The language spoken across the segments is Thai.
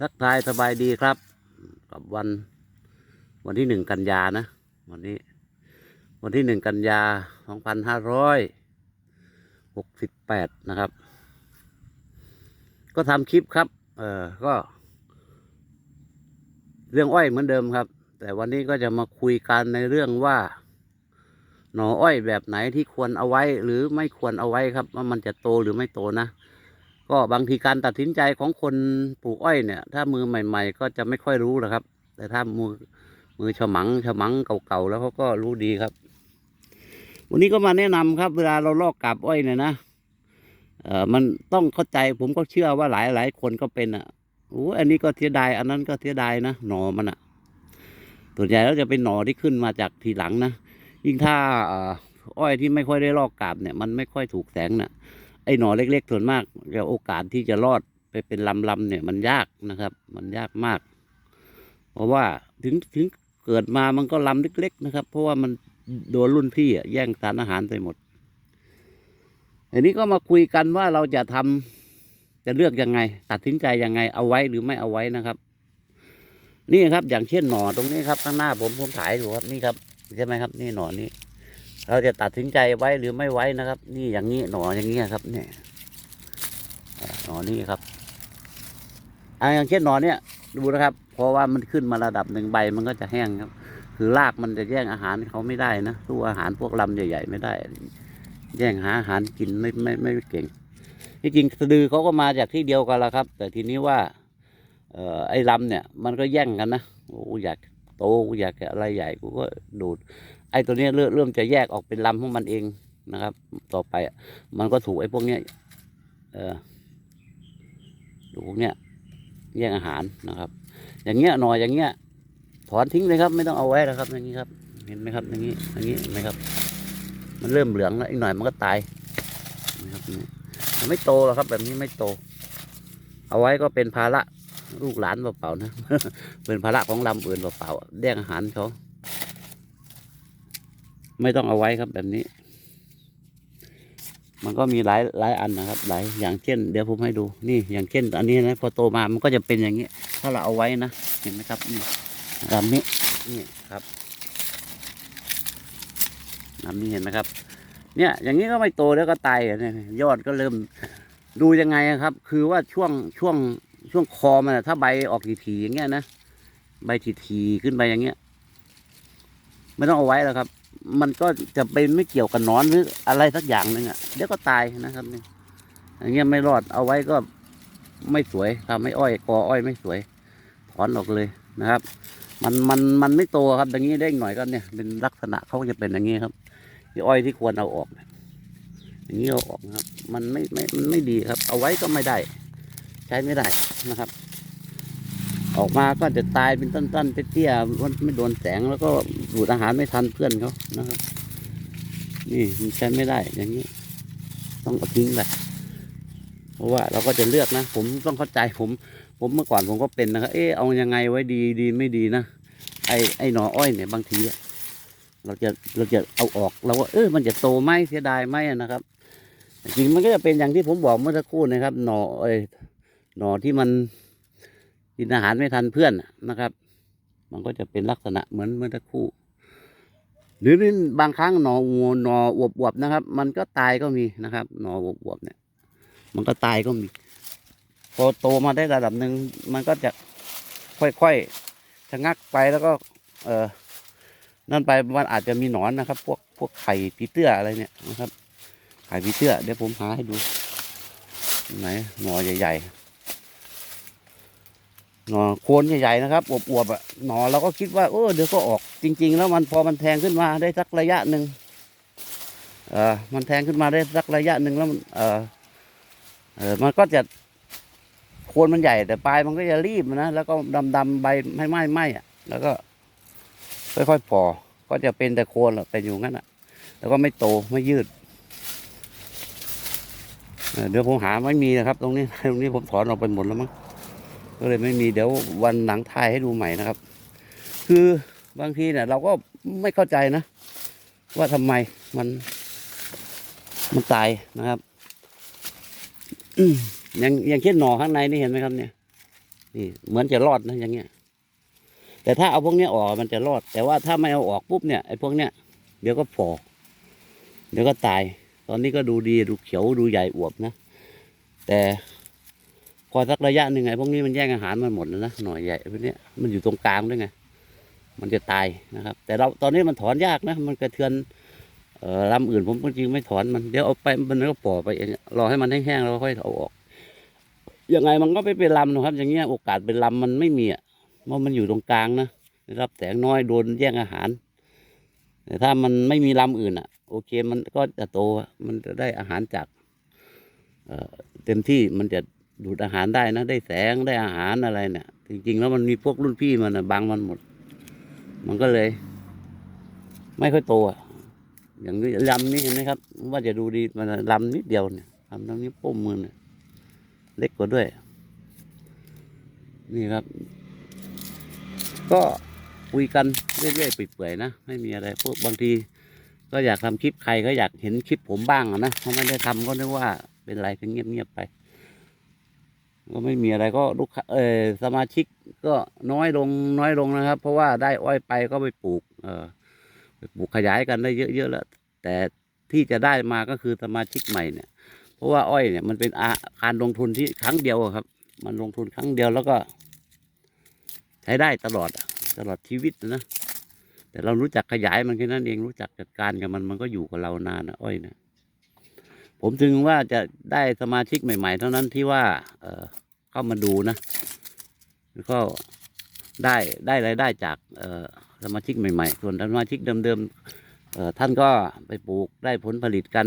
ทักทายสบายดีครับ กับวันวันที่หนึ่งกันยานะ วันนี้ วันที่หนึ่งกันยาสองพันห้าร้อยหกสิบแปดนะครับ ก็ทำคลิปครับ เออก็ เรื่องอ้อยเหมือนเดิมครับ แต่วันนี้ก็จะมาคุยกันในเรื่องว่า หน่ออ้อยแบบไหนที่ควรเอาไว้ หรือไม่ควรเอาไว้ครับ ว่ามันจะโตหรือไม่โตนะ ก็บางทีการตัดสินใจของคนปลูกอ้อยเนี่ย ถ้ามือใหม่ ๆ ก็จะไม่ค่อยรู้หรอกครับ แต่ถ้ามือมือฉมังฉมังเก่าๆแล้วเขาก็รู้ดีครับ วันนี้ก็มาแนะนำครับ เวลาเราลอกกาบอ้อยเนี่ยนะเออมันต้องเข้าใจผมก็เชื่อว่าหลายหลายคนก็เป็นอะโอ้อันนี้ก็เสียดายอันนั้นก็เสียดายนะหนอมันอะส่วนใหญ่แล้วจะเป็นหนอที่ขึ้นมาจากทีหลังนะยิ่งถ้าอ้อยที่ไม่ค่อยได้ลอกกาบเนี่ย มันไม่ค่อยถูกแสงน่ะ ไอ้หนอเล็กๆส่วนมากจะโอกาสที่จะรอดไปเป็นลำๆเนี่ยมันยากนะครับ มันยากมาก เพราะว่าถึงถึงเกิดมามันก็ลำเล็ก ๆ นะครับ เพราะว่ามันโดนรุ่นพี่อะแย่งสารอาหารไปหมดอันนี้ก็มาคุยกันว่าเราจะทำจะเลือกยังไง ตัดสินใจยังไง เอาไว้หรือไม่เอาไว้นะครับ นี่ครับ อย่างเช่นหน่อตรงนี้ครับข้างหน้าผมผมถ่ายอยู่ครับนี่ครับใช่ไหมครับ นี่หน่อนี้ เราจะตัดสินใจไว้หรือไม่ไว้นะครับ นี่อย่างนี้หนออย่างนี้ครับ เนี่ยหนอนี่ครับอ่าอย่างเช่นหนอนเนี่ยดูนะครับ เพราะว่ามันขึ้นมาระดับหนึ่งใบมันก็จะแห้งครับ คือรากมันจะแย่งอาหารเขาไม่ได้นะสู้อาหารพวกลำใหญ่ ๆ ไม่ได้ แย่งหาอาหารกินไม่ไม่ไม่เก่งที่จริงสะดือเขาก็มาจากที่เดียวกันละครับ แต่ทีนี้ว่าเอ่อไอ้ลำเนี่ย มันก็แย่งกันนะโอ้อยากโตกูอยากอะไรใหญ่กูก็ดูด ไอ้ตัวนี้เริ่มจะแยกออกเป็นลำของมันเองนะครับ ต่อไปมันก็ถูกไอ้พวกเนี้ยเออดูพวกเนี้ยแย่งอาหารนะครับ อย่างเงี้ยหน่อยอย่างเงี้ยถอนทิ้งเลยครับ ไม่ต้องเอาไว้นะครับ อย่างนี้ครับ เห็นไหมครับ อย่างนี้อย่างนี้เห็นไหมครับ มันเริ่มเหลืองแล้วอีกหน่อยมันก็ตายนะครับนี่มันไม่โตหรอกครับ แบบนี้ไม่โต เอาไว้ก็เป็นภาระลูกหลานเปล่าๆนะ เป็นภาระของลำอื่นเปล่าๆแย่งอาหารเขา ไม่ต้องเอาไว้ครับแบบนี้ มันก็มีหลายหลายอันนะครับ หลายอย่างเช่น เดี๋ยวผมให้ดูนี่อย่างเช่น อันนี้นะพอโตมามันก็จะเป็นอย่างนี้ ถ้าเราเอาไว้นะเห็นไหมครับนี่ลำนี้นี่ครับลำนี้เห็นไหมครับ เนี่ย อย่างนี้ก็ไม่โตแล้วก็ตายเนี่ยยอดก็เริ่มดูยังไงครับ คือว่าช่วงช่วงช่วงคอมันถ้าใบออกทีๆอย่างเงี้ยนะใบทีๆขึ้นไปอย่างเงี้ยไม่ต้องเอาไว้แล้วครับ มันก็จะเป็นไม่เกี่ยวกับนอนหรืออะไรสักอย่างหนึ่งอะเดี๋ยวก็ตายนะครับนี่อย่างเงี้ยไม่รอดเอาไว้ก็ไม่สวยทำให้อ้อยกออ้อยไม่สวยถอนออกเลยนะครับ มันมันมันไม่โตครับ อย่างนี้ได้อีกหน่อยก็เนี่ยเป็นลักษณะเขาจะเป็นอย่างนี้ครับ ที่อ้อยที่ควรเอาออกอย่างนี้เอาออกนะครับ มันไม่ไม่มันไม่ดีครับ เอาไว้ก็ไม่ได้ ใช้ไม่ได้นะครับ ออกมาก็จะตายเป็นต้นๆเตี้ยๆมันไม่โดนแสงแล้วก็ดูดอาหารไม่ทันเพื่อนเขานะครับนี่มันใช้ไม่ได้อย่างนี้ ต้องเอาทิ้งไปเพราะว่าเราก็จะเลือกนะ ผมต้องเข้าใจผม ผมเมื่อก่อนผมก็เป็นนะครับเออเอายังไงไว้ดีดีไม่ดีนะไอไอหน่ออ้อยเนี่ยบางทีเราจะเราจะเอาออกเราว่าเออมันจะโตไหมเสียดายไหมนะครับ จริงมันก็จะเป็นอย่างที่ผมบอกเมื่อสักครู่นะครับ หน่อเอหน่อที่มัน กินอาหารไม่ทันเพื่อนนะครับ มันก็จะเป็นลักษณะเหมือนเมื่อสักครู่ หรือบางครั้งหนอวัวหนออวบๆนะครับ มันก็ตายก็มีนะครับ หนออวบๆเนี่ย มันก็ตายก็มีพอโตมาได้ระดับหนึ่งมันก็จะค่อยๆชะงักไปแล้วก็ เออนั่นไปมันอาจจะมีหนอนนะครับ พวกพวกไข่ปีเตื้ออะไรเนี่ยนะครับ ไข่ปีเตื้อเดี๋ยวผมหาให้ดูไหนหนอใหญ่ ๆ หนอโคนใหญ่ๆนะครับอวบๆอะหนอเราก็คิดว่าเออเดี๋ยวก็ออก จริง ๆ แล้วมันพอมันแทงขึ้นมาได้สักระยะหนึ่งเออมันแทงขึ้นมาได้สักระยะหนึ่งแล้วมันเออเออมันก็จะโคนมันใหญ่ แต่ปลายมันก็จะรีบนะแล้วก็ดำๆใบไม่ไหม้ไหม้อะ แล้วก็ ค่อยๆพอก็จะเป็นแต่โคนแหละเป็นอยู่งั้นอะ แล้วก็ไม่โตไม่ยืดเอ่อเดี๋ยวผมหาไม่มีนะครับ ตรงนี้ตรงนี้ผมถอนออกไปหมดแล้วมั้ง ก็เลยไม่มีเดี๋ยววันหลังถ่ายให้ดูใหม่นะครับ คือบางทีเนี่ยเราก็ไม่เข้าใจนะ ว่าทำไมมันมันตายนะครับอย่างอย่างเช่นหน่อข้างในนี่เห็นไหมครับเนี่ย นี่เหมือนจะรอดนะอย่างเงี้ย แต่ถ้าเอาพวกนี้ออกมันจะรอด แต่ว่าถ้าไม่เอาออกปุ๊บเนี่ยไอ้พวกเนี้ยเดี๋ยวก็ฝ่อเดี๋ยวก็ตาย ตอนนี้ก็ดูดีดูเขียวดูใหญ่อวบนะ แต่ อสักระยะหนึ่งไอ้พวกนี้มันแย่งอาหารมันหมดแล้วนะหน่อยใหญ่พวกนี้มันอยู่ตรงกลางด้วยไงมันจะตายนะครับ แต่เราตอนนี้มันถอนยากนะ มันกระเทือนเอ่อลำอื่นผมจริงไม่ถอนมันเดี๋ยวเอาไปมันก็ป่อไปเองรอให้มันแห้งๆแล้วค่อยเอาออกยังไงมันก็ไม่เป็นลำนะครับ อย่างเงี้ยโอกาสเป็นลำมันไม่มีอะเพราะมันอยู่ตรงกลางนะได้รับแสงน้อยโดนแย่งอาหาร แต่ถ้ามันไม่มีลำอื่นอะ โอเคมันก็จะโตมันจะได้อาหารจากเอ่อเต็มที่มันจะ ดูดอาหารได้นะ ได้แสงได้อาหารอะไรเนี่ยจริงๆแล้วมันมีพวกรุ่นพี่มันนะบังมันหมด มันก็เลย ไม่ค่อยโตอะอย่างนี้ลำนี้เห็นไหมครับ ว่าจะดูดีมันลำนิดเดียวเนี่ยลำตรงนี้โป้มมือเนี่ยเล็กกว่าด้วย นี่ครับ ก็คุยกันเรื่อยๆเปื่อยๆนะไม่มีอะไรพวกบางทีก็อยากทำคลิปใครก็อยากเห็นคลิปผมบ้างอะนะถ้าไม่ได้ทำก็นึกว่าเป็นไรก็เงียบๆไป ก็ไม่มีอะไรก็ลูกค้าเออสมาชิกก็น้อยลงน้อยลงนะครับ เพราะว่าได้อ้อยไปก็ไปปลูก เออไปปลูกขยายกันได้เยอะๆแล้ว แต่ที่จะได้มาก็คือสมาชิกใหม่เนี่ย เพราะว่าอ้อยเนี่ยมันเป็นอาการลงทุนที่ครั้งเดียวครับ มันลงทุนครั้งเดียวแล้วก็ ใช้ได้ตลอดตลอดชีวิตนะแต่เรารู้จักขยายมันแค่นั้นเองรู้จักจัดการกับมันมันก็อยู่กับเรานานนะอ้อยนะ ผมถึงว่าจะได้สมาชิกใหม่ ๆ เท่านั้นที่ว่าเออเข้ามาดูนะแล้วก็ได้ได้รายได้จากเออสมาชิกใหม่ ๆ ส่วนสมาชิกเดิมๆเออท่านก็ไปปลูกได้ผลผลิตกัน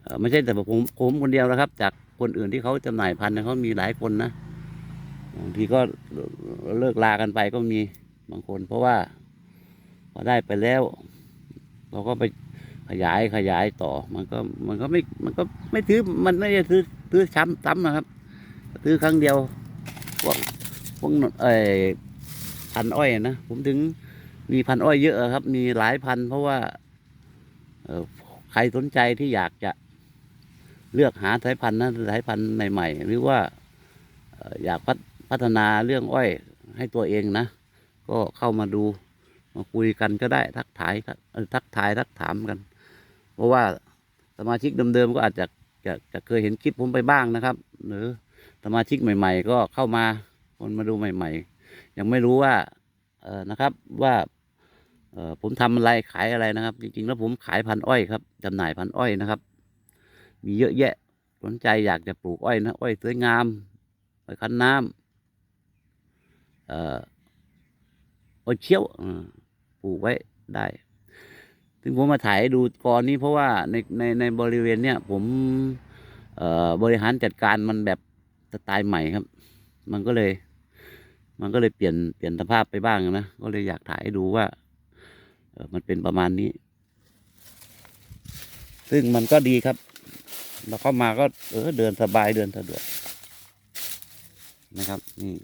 เออไม่ใช่แต่ผมผมคนเดียวนะครับ จากคนอื่นที่เขาจำหน่ายพันธุ์เนี่ยเขามีหลายคนนะบางทีก็เลิกลากันไปก็มีบางคน เพราะว่าพอได้ไปแล้ว เราก็ไป ขยายขยายต่อ มันก็มันก็ไม่มันก็ไม่ซื้อมันไม่ได้ซื้อซื้อซ้ำซ้ำนะครับ ซื้อครั้งเดียวพวกพวกเออพันอ้อยนะผมถึงมีพันอ้อยเยอะครับ มีหลายพัน เพราะว่าเออใครสนใจที่อยากจะเลือกหาสายพันธุ์นะสายพันธุ์ใหม่ๆหรือว่าอยากพัฒพัฒนาเรื่องอ้อยให้ตัวเองนะ ก็เข้ามาดูมาคุยกันก็ได้ทักทายทักทายทักถามกัน เพราะว่าสมาชิกเดิมๆก็อาจจะจะจะเคยเห็นคลิปผมไปบ้างนะครับ หรือสมาชิกใหม่ ๆ ก็เข้ามาคนมาดูใหม่ ๆ ยังไม่รู้ว่าเออนะครับว่าเออผมทำอะไรขายอะไรนะครับ จริงๆแล้วผมขายพันอ้อยครับจำหน่ายพันอ้อยนะครับ มีเยอะแยะสนใจอยากจะปลูกอ้อยนะอ้อยสวยงามอ้อยคันน้ำเอ่ออ้อยเชี่ยวปลูกไว้ได้ ถึงผมมาถ่ายให้ดูก่อนนี้เพราะว่าในในในบริเวณเนี้ยผมเอ่อบริหารจัดการมันแบบสไตล์ใหม่ครับ มันก็เลย มันก็เลยเปลี่ยนเปลี่ยนสภาพไปบ้างนะก็เลยอยากถ่ายให้ดูว่าเออมันเป็นประมาณนี้ ซึ่งมันก็ดีครับ เราเข้ามาก็เออเดินสบายเดินสะดวกนะครับนี่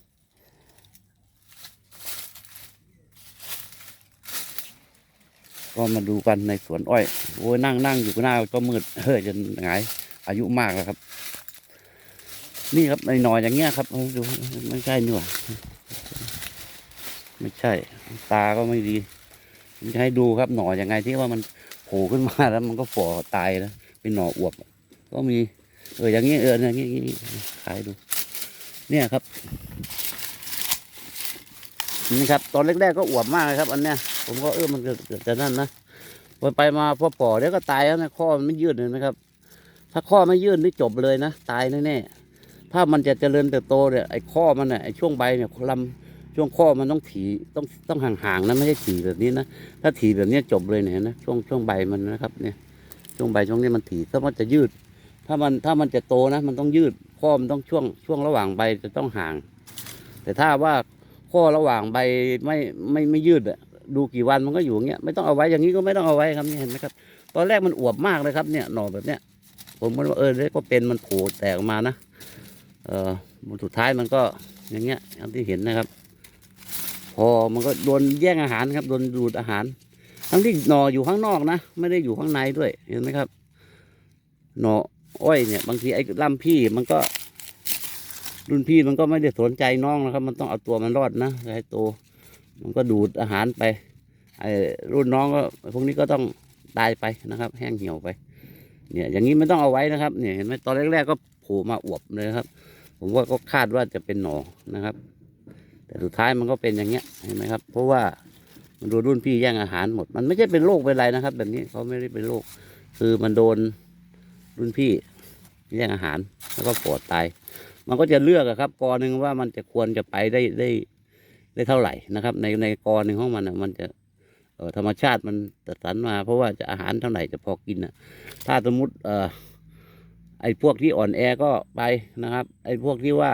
ก็มาดูกันในสวนอ้อย โอ้ยนั่งนั่งอยู่ก็หน้าก็มืดเฮ้ยจนหงายอายุมากแล้วครับ นี่ครับในหน่อยอย่างเงี้ยครับเอาดูไม่ใช่นี่หว่าไม่ใช่ ตาก็ไม่ดีจะให้ดูครับหน่อยังไงที่ว่ามันโผล่ขึ้นมาแล้วมันก็ฝ่อตายแล้วเป็นหน่ออวบก็มี เอออย่างงี้เอออย่างงี้อย่างงี้ขายดู เนี่ยครับนี่ครับ ตอนแรกๆก็อวบมากเลยครับ อันเนี้ย ผมก็เออมันเกิดเกิดจะนั่นนะพอไปมาพอป่อเดี๋ยวก็ตายแล้วนะข้อมันไม่ยืดเลยนะครับ ถ้าข้อไม่ยืดนี่จบเลยนะ ตายแน่ๆถ้ามันจะเจริญเติบโตเนี่ยไอ้ข้อมันเนี่ยไอ้ช่วงใบเนี่ยลำช่วงข้อมันต้องถีต้องต้องห่างๆนะไม่ใช่ถีแบบนี้นะถ้าถีแบบนี้จบเลยเนี่ยนะช่วงช่วงใบมันนะครับเนี่ย ช่วงใบช่วงนี้มันถีถ้ามันจะยืด ถ้ามันถ้ามันจะโตนะ มันต้องยืดข้อมันต้องช่วงช่วงระหว่างใบจะต้องห่าง แต่ถ้าว่าข้อระหว่างใบไม่ไม่ไม่ยืดอะ ดูกี่วันมันก็อยู่อย่างเงี้ยไม่ต้องเอาไว้อย่างนี้ก็ไม่ต้องเอาไว้ครับนี่เห็นไหมครับ ตอนแรกมันอวบมากเลยครับเนี่ยหน่อแบบเนี้ยผมก็ว่าเออแล้วก็เป็นมันโผล่แตกออกมานะเออสุดท้ายมันก็อย่างเงี้ยอย่างที่เห็นนะครับ พอมันก็โดนแย่งอาหารครับโดนดูดอาหาร ทั้งที่หน่ออยู่ข้างนอกนะไม่ได้อยู่ข้างในด้วยเห็นไหมครับ หน่ออ้อยเนี่ยบางทีไอ้ลำพี่มันก็รุ่นพี่มันก็ไม่ได้สนใจน้องนะครับ มันต้องเอาตัวมันรอดนะให้โต มันก็ดูดอาหารไปไอ้รุ่นน้องก็พวกนี้ก็ต้องตายไปนะครับ แห้งเหี่ยวไป เนี่ย อย่างนี้ไม่ต้องเอาไว้นะครับ เนี่ยเห็นไหมตอนแรกๆก็โผล่มาอวบเลยครับ ผมว่าก็คาดว่าจะเป็นหนอนะครับ แต่สุดท้ายมันก็เป็นอย่างเงี้ยเห็นไหมครับ เพราะว่ามันโดนรุ่นพี่แย่งอาหารหมด มันไม่ใช่เป็นโรคเป็นอะไรนะครับ แบบนี้เขาไม่ได้เป็นโรคคือมันโดนรุ่นพี่แย่งอาหารแล้วก็ปอดตาย มันก็จะเลือกอะครับกอหนึ่งว่ามันจะควรจะไปได้ได้ ได้เท่าไหร่นะครับ ในในกอหนึ่งของมันอะมันจะเออธรรมชาติมันจัดสรรมา เพราะว่าจะอาหารเท่าไหร่จะพอกินอะถ้าสมมติเอ่อไอ้พวกที่อ่อนแอก็ไปนะครับ ไอ้พวกที่ว่า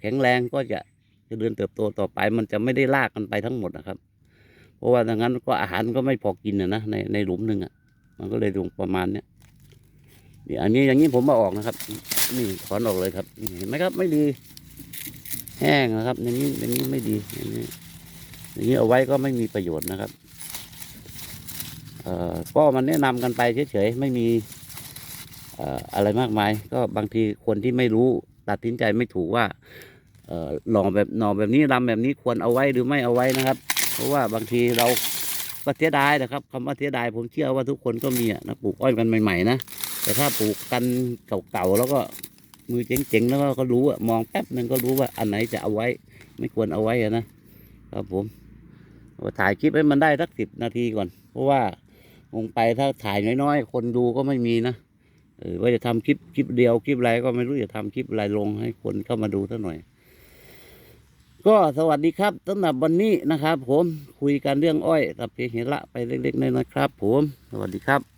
แข็งแรงก็จะจะเดินเติบโตต่อไปมันจะไม่ได้ลากกันไปทั้งหมดนะครับ เพราะว่าดังนั้นก็อาหารก็ไม่พอกินอะนะในในหลุมหนึ่งอะมันก็เลยลงประมาณเนี้ยนี่อันนี้อย่างนี้ผมมาออกนะครับ นี่ถอนออกเลยครับเห็นไหมครับไม่ดี แห้งนะครับอย่างนี้อย่างนี้ไม่ดีอย่างนี้อย่างนี้เอาไว้ก็ไม่มีประโยชน์นะครับเอ่อก็มันแนะนำกันไปเฉยๆไม่มีเอ่ออะไรมากมาย ก็บางทีคนที่ไม่รู้ตัดสินใจไม่ถูกว่าเอ่อหน่อแบบหน่อแบบนี้ลำแบบนี้ควรเอาไว้หรือไม่เอาไว้นะครับ เพราะว่าบางทีเราก็เสียดายนะครับคำว่าเสียดายผมเชื่อว่าทุกคนก็มีนะปลูกอ้อยกันใหม่ๆนะแต่ถ้าปลูกกันเก่าๆแล้วก็ มือเจ๋งๆแล้วก็รู้อะมองแป๊บหนึ่งก็รู้ว่าอันไหนจะเอาไว้ ไม่ควรเอาไว้นะครับผมเอาถ่ายคลิปให้มันได้สักสิบนาทีก่อน เพราะว่าลงไปถ้าถ่ายน้อยๆ คนดูก็ไม่มีนะเออว่าจะทำคลิปคลิปเดียวคลิปอะไรก็ไม่รู้จะทำคลิปอะไรลงให้คนเข้ามาดูสักหน่อย ก็สวัสดีครับสำหรับวันนี้นะครับ ผมคุยกันเรื่องอ้อยกับเพเหระไปเล็กๆน้อยๆครับ ผม สวัสดีครับ